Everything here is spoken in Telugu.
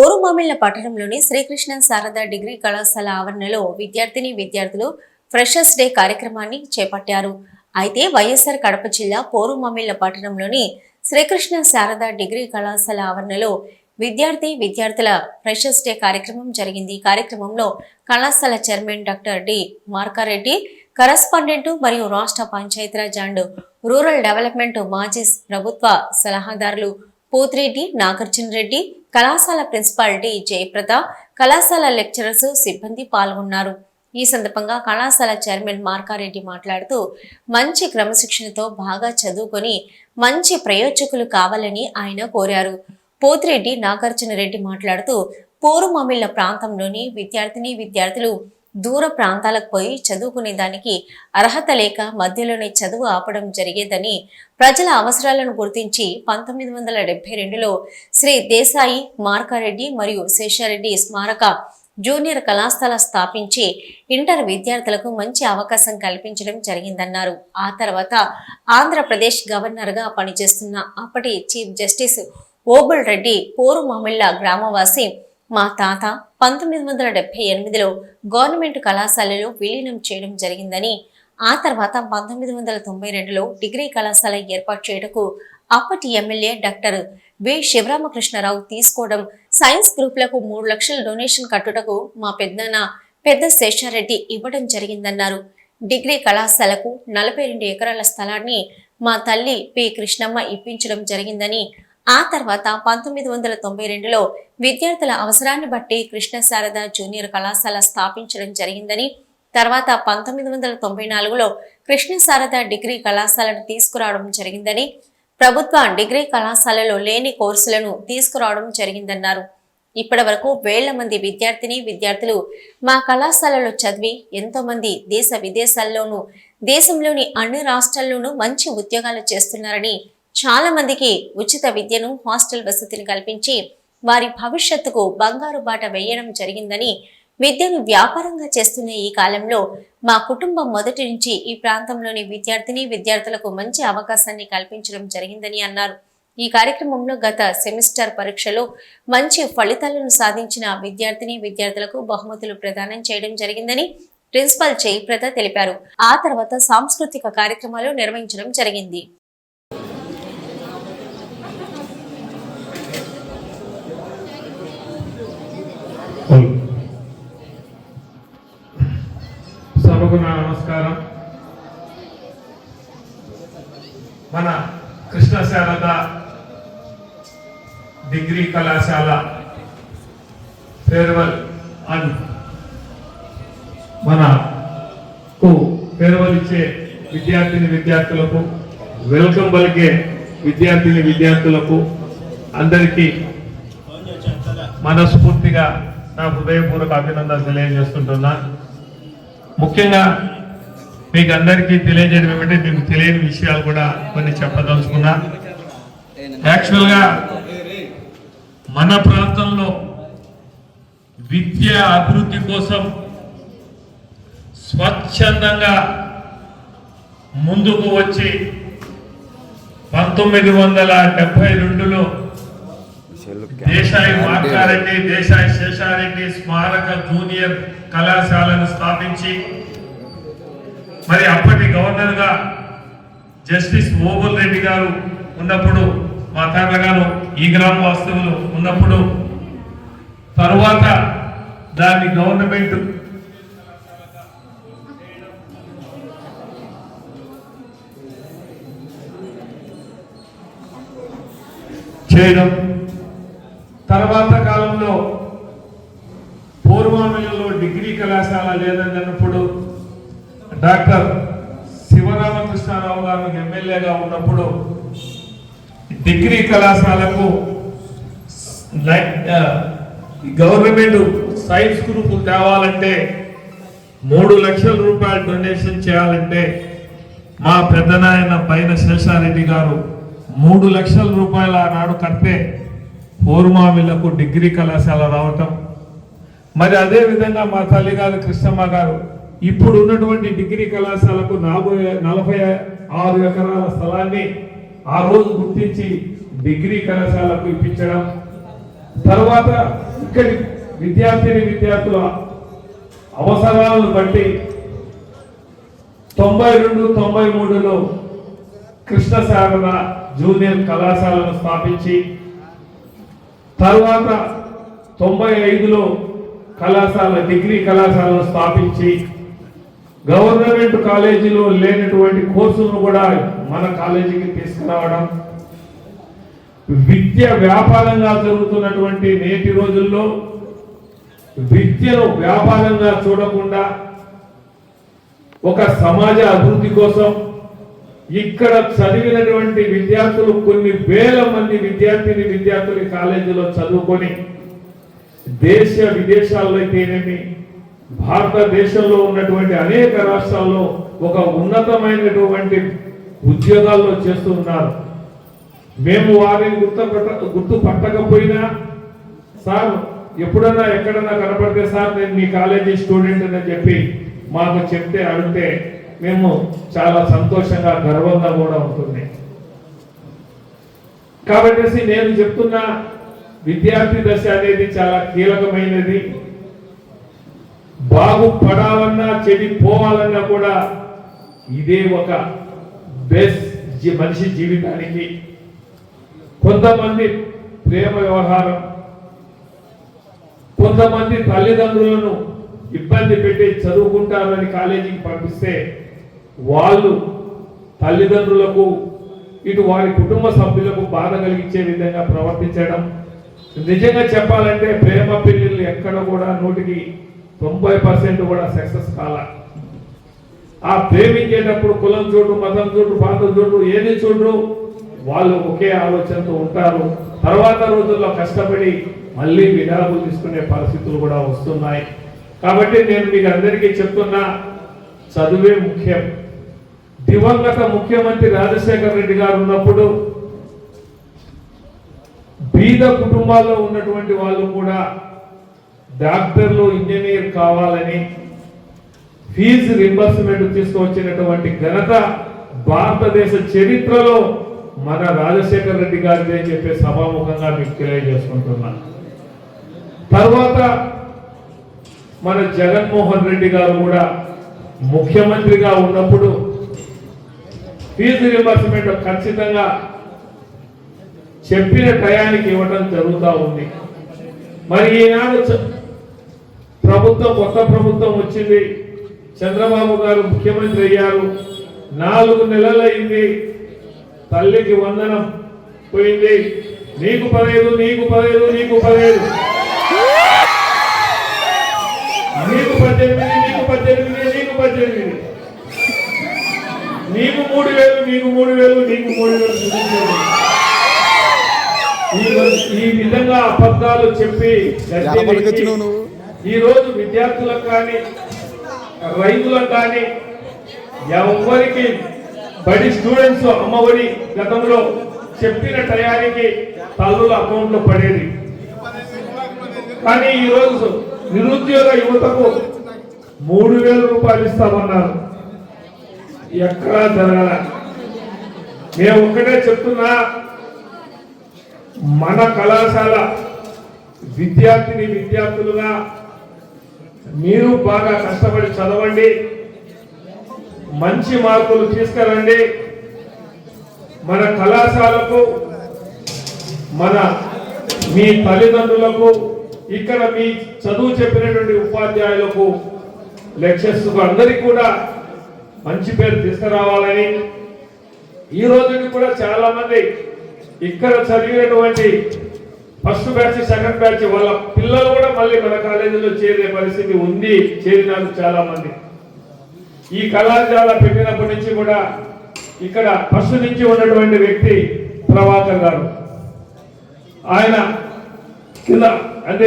పోరుమామిళ్ళ పట్టణంలోని శ్రీకృష్ణ శారద డిగ్రీ కళాశాల ఆవరణలో విద్యార్థిని విద్యార్థులు ఫ్రెషర్స్ డే కార్యక్రమాన్ని చేపట్టారు. అయితే వైఎస్ఆర్ కడప జిల్లా పోరుమామిళ్ళ పట్టణంలోని శ్రీకృష్ణ శారద డిగ్రీ కళాశాల ఆవరణలో విద్యార్థి విద్యార్థుల ఫ్రెషర్స్ డే కార్యక్రమం జరిగింది. ఈ కార్యక్రమంలో కళాశాల chairman doctor D. Markareddy correspondent మరియు రాష్ట్ర పంచాయతీరాజ్ అండ్ రూరల్ డెవలప్మెంట్ మాజీ ప్రభుత్వ సలహాదారులు పోతిరెడ్డి నాగార్జున రెడ్డి కళాశాల ప్రిన్సిపాలిటీ జయప్రద కళాశాల లెక్చరర్స్ సిబ్బంది పాల్గొన్నారు. ఈ సందర్భంగా కళాశాల చైర్మన్ మార్కారెడ్డి మాట్లాడుతూ మంచి క్రమశిక్షణతో బాగా చదువుకొని మంచి ప్రయోజకులు కావాలని ఆయన కోరారు. పోతిరెడ్డి నాగార్జున రెడ్డి మాట్లాడుతూ పోరుమామిళ్ళ ప్రాంతంలోని విద్యార్థిని విద్యార్థులు దూర ప్రాంతాలకు పోయి చదువుకునే దానికి అర్హత లేక మధ్యలోనే చదువు ఆపడం జరిగేదని ప్రజల అవసరాలను గుర్తించి పంతొమ్మిది వందల డెబ్బై రెండులో శ్రీ దేశాయి మార్కారెడ్డి మరియు శేషారెడ్డి స్మారక జూనియర్ కళాశాల స్థాపించి ఇంటర్ విద్యార్థులకు మంచి అవకాశం కల్పించడం జరిగిందన్నారు. ఆ తర్వాత ఆంధ్రప్రదేశ్ గవర్నర్గా పనిచేస్తున్న అప్పటి చీఫ్ జస్టిస్ ఓబుల్ రెడ్డి పోరు పోరుమామిళ్ళ గ్రామవాసి మా తాత పంతొమ్మిది వందల డెబ్బై ఎనిమిదిలో గవర్నమెంట్ కళాశాలలో విలీనం చేయడం జరిగిందని ఆ తర్వాత పంతొమ్మిది వందల తొంభై రెండులో డిగ్రీ కళాశాల ఏర్పాటు చేయటకు అప్పటి ఎమ్మెల్యే డాక్టర్ వి. శివరామకృష్ణరావు తీసుకోవడం సైన్స్ గ్రూపులకు మూడు లక్షల డొనేషన్ కట్టుటకు మా పెద్దనాన్న పెద్ద శేషారెడ్డి ఇవ్వడం జరిగిందన్నారు. డిగ్రీ కళాశాలకు నలభై రెండు ఎకరాల స్థలాన్ని మా తల్లి పి. కృష్ణమ్మ ఇప్పించడం జరిగిందని ఆ తర్వాత పంతొమ్మిది వందల తొంభై రెండులో విద్యార్థుల అవసరాన్ని బట్టి కృష్ణ శారద జూనియర్ కళాశాల స్థాపించడం జరిగిందని తర్వాత పంతొమ్మిది వందల తొంభై నాలుగులో కృష్ణ శారద డిగ్రీ కళాశాలను తీసుకురావడం జరిగిందని ప్రభుత్వ డిగ్రీ కళాశాలలో లేని కోర్సులను తీసుకురావడం జరిగిందన్నారు. ఇప్పటి వరకు వేల మంది విద్యార్థిని విద్యార్థులు మా కళాశాలలో చదివి ఎంతో మంది దేశ విదేశాల్లోనూ దేశంలోని అన్ని రాష్ట్రాల్లోనూ మంచి ఉద్యోగాలు చేస్తున్నారని చాలా మందికి ఉచిత విద్యను హాస్టల్ వసతిని కల్పించి వారి భవిష్యత్తుకు బంగారు బాట వేయడం జరిగిందని విద్యను వ్యాపారంగా చేస్తున్న ఈ కాలంలో మా కుటుంబం మొదటి నుంచి ఈ ప్రాంతంలోని విద్యార్థిని విద్యార్థులకు మంచి అవకాశాన్ని కల్పించడం జరిగిందని అన్నారు. ఈ కార్యక్రమంలో గత సెమిస్టర్ పరీక్షలో మంచి ఫలితాలను సాధించిన విద్యార్థిని విద్యార్థులకు బహుమతులు ప్రదానం చేయడం జరిగిందని ప్రిన్సిపల్ జయప్రద తెలిపారు. ఆ తర్వాత సాంస్కృతిక కార్యక్రమాలు నిర్వహించడం జరిగింది. సభకు నా నమస్కారం. మన కృష్ణ శారద డిగ్రీ కళాశాల ఫేర్వెల్ అండ్ మనకు ఫేర్వెల్ ఇచ్చే విద్యార్థిని విద్యార్థులకు వెల్కమ్ పలికే విద్యార్థిని విద్యార్థులకు అందరికీ మనస్ఫూర్తిగా నా హృదయపూర్వక అభినందనలు తెలియజేస్తుంటున్నా. ముఖ్యంగా మీకు అందరికీ తెలియజేయడం ఏమంటే మీకు తెలియని విషయాలు కూడా కొన్ని చెప్పదలుచుకున్నా. యాక్చువల్గా మన ప్రాంతంలో విద్య అభివృద్ధి కోసం స్వచ్ఛందంగా ముందుకు వచ్చి పంతొమ్మిది వందల డెబ్బై రెండులో దేశాయి మార్కారెడ్డి దేశాయి శేషారెడ్డి స్మారక జూనియర్ కళాశాలను స్థాపించి మరి అప్పటి గవర్నర్గా జస్టిస్ ఓబుల్ రెడ్డి గారు ఉన్నప్పుడు మా తాతగారు ఈ గ్రామ వాస్తవులు ఉన్నప్పుడు తరువాత దాన్ని గవర్నమెంట్ చేయడం తర్వాత కాలంలో పూర్వామయంలో డిగ్రీ కళాశాల లేదన్నప్పుడు డాక్టర్ శివరామకృష్ణారావు గారు ఎమ్మెల్యేగా ఉన్నప్పుడు డిగ్రీ కళాశాలకు గవర్నమెంట్ సైన్స్ గ్రూప్ తేవాలంటే మూడు లక్షల రూపాయలు డొనేషన్ చేయాలంటే మా పెద్దనాయన పైన శేషారెడ్డి గారు మూడు లక్షల రూపాయల ఆనాడు కడితే పూర్మామిలకు డిగ్రీ కళాశాల రావటం. మరి అదే విధంగా మా తల్లి గారు కృష్ణమ్మ గారు ఇప్పుడు ఉన్నటువంటి డిగ్రీ కళాశాలకు నలభై నలభై ఆరు ఎకరాల స్థలాన్ని ఆ రోజు గుర్తించి డిగ్రీ కళాశాలకు ఇప్పించడం. తర్వాత ఇక్కడి విద్యార్థిని విద్యార్థుల అవసరాలను బట్టి తొంభై రెండు తొంభై మూడులో కృష్ణ సాగర జూనియర్ కళాశాలను స్థాపించి తర్వాత తొంభై ఐదులో కళాశాల డిగ్రీ కళాశాలను స్థాపించి గవర్నమెంట్ కాలేజీలో లేనటువంటి కోర్సులను కూడా మన కాలేజీకి తీసుకురావడం విద్య వ్యాపారంగా జరుగుతున్నటువంటి నేటి రోజుల్లో విద్యను వ్యాపారంగా చూడకుండా ఒక సమాజ అభివృద్ధి కోసం ఇక్కడ చదివినటువంటి విద్యార్థులు కొన్ని వేల మంది విద్యార్థిని విద్యార్థులు కాలేజీలో చదువుకొని దేశ విదేశాల్లో అయితేనేమి భారతదేశంలో ఉన్నటువంటి అనేక రాష్ట్రాల్లో ఒక ఉన్నతమైనటువంటి ఉద్యోగాల్లో చేస్తూ ఉన్నారు. మేము వారిని గుర్తుపట్ట గుర్తు పట్టకపోయినా సార్ ఎప్పుడన్నా ఎక్కడన్నా కనపడితే సార్ నేను మీ కాలేజీ స్టూడెంట్ అని చెప్పి మాకు చెప్తే అడిగితే మేము చాలా సంతోషంగా గర్వంగా కూడా ఉంటుంది కాబట్టి నేను చెప్తున్న విద్యార్థి దశ అనేది చాలా కీలకమైనది. బాగుపడాలన్నా చెడిపోవాలన్నా కూడా ఇదే ఒక బెస్ట్ మనిషి జీవితానికి. కొంతమంది ప్రేమ వ్యవహారం కొంతమంది తల్లిదండ్రులను ఇబ్బంది పెట్టి చదువుకుంటారని కాలేజీకి పంపిస్తే వాళ్ళు తల్లిదండ్రులకు ఇటు వారి కుటుంబ సభ్యులకు బాధ కలిగించే విధంగా ప్రవర్తించడం. నిజంగా చెప్పాలంటే ప్రేమ పెళ్ళిళ్ళు ఎక్కడ కూడా నూటికి తొంభై పర్సెంట్ కూడా సక్సెస్ కాల. ఆ ప్రేమించేటప్పుడు కులం చూడు మతం చూడు పాత్ర చూడు ఏది చూడు వాళ్ళు ఒకే ఆలోచనతో ఉంటారు. తర్వాత రోజుల్లో కష్టపడి మళ్ళీ విడాకులు తీసుకునే పరిస్థితులు కూడా వస్తున్నాయి. కాబట్టి నేను మీకు అందరికీ చెప్తున్నా చదువే ముఖ్యం. దివంగత ముఖ్యమంత్రి రాజశేఖర రెడ్డి గారు ఉన్నప్పుడు బీద కుటుంబాల్లో ఉన్నటువంటి వాళ్ళు కూడా డాక్టర్లు ఇంజనీర్ కావాలని ఫీజు రింబర్స్మెంట్ తీసుకువచ్చినటువంటి ఘనత భారతదేశ చరిత్రలో మన రాజశేఖర రెడ్డి గారిదే అని చెప్పే సభాముఖంగా మీకు తెలియజేసుకుంటున్నా. తర్వాత మన జగన్మోహన్ రెడ్డి గారు కూడా ముఖ్యమంత్రిగా ఉన్నప్పుడు ఫీజు రియంబర్స్మెంట్ ఖచ్చితంగా చెప్పిన టయానికి ఇవ్వడం జరుగుతూ ఉంది. మరి ఈనాడు చ- ప్రభుత్వం కొత్త ప్రభుత్వం వచ్చింది. చంద్రబాబు గారు ముఖ్యమంత్రి అయ్యారు. నాలుగు నెలలైంది. తల్లికి వందనం పోయింది. నీకు పదహైదు నీకు పదహైదు నీకు పదహైదు నీకు పద్దెనిమిది నీకు పద్దెనిమిది నీకు పద్దెనిమిది నీకు మూడు వేలు నీకు మూడు వేలు నీకు మూడు వేలు చూపించారు. ఈ- ఈ విధంగా అబద్ధాలు చెప్పి ఎడమడికి వచ్చినావు నువ్వు? ఈ రోజు విద్యార్థులకు కానీ రైతులకు కానీ ఎవరికి బడి స్టూడెంట్స్ అమ్మఒడి గతంలో చెప్పిన టయానికి తల్లుల అకౌంట్లో పడేది. కానీ ఈ రోజు నిరుద్యోగ యువతకు మూడు వేల రూపాయలు ఇస్తామన్నారు. ఎక్కడా జరగల. మేము ఒక్కటే చెప్తున్నా మన కళాశాల విద్యార్థిని విద్యార్థులుగా మీరు బాగా కష్టపడి చదవండి. మంచి మార్కులు తీసుకురండి మన కళాశాలకు మన మీ తల్లిదండ్రులకు ఇక్కడ మీ చదువు చెప్పినటువంటి ఉపాధ్యాయులకు లెక్చర్స్ అందరికీ కూడా మంచి పేరు తీసుకురావాలని ఈ రోజుకి కూడా చాలా మంది ఇక్కడ చదివినటువంటి ఫస్ట్ బ్యాచ్ సెకండ్ బ్యాచ్ వాళ్ళ పిల్లలు కూడా మళ్ళీ మన కాలేజీలో చేరే పరిస్థితి ఉంది చేరినారు చాలా మంది ఈ కళాశాల పెట్టినప్పటి నుంచి కూడా ఇక్కడ ఫస్ట్ నుంచి ఉన్నటువంటి వ్యక్తి ప్రభాకర్ గారు. ఆయన కింద అంటే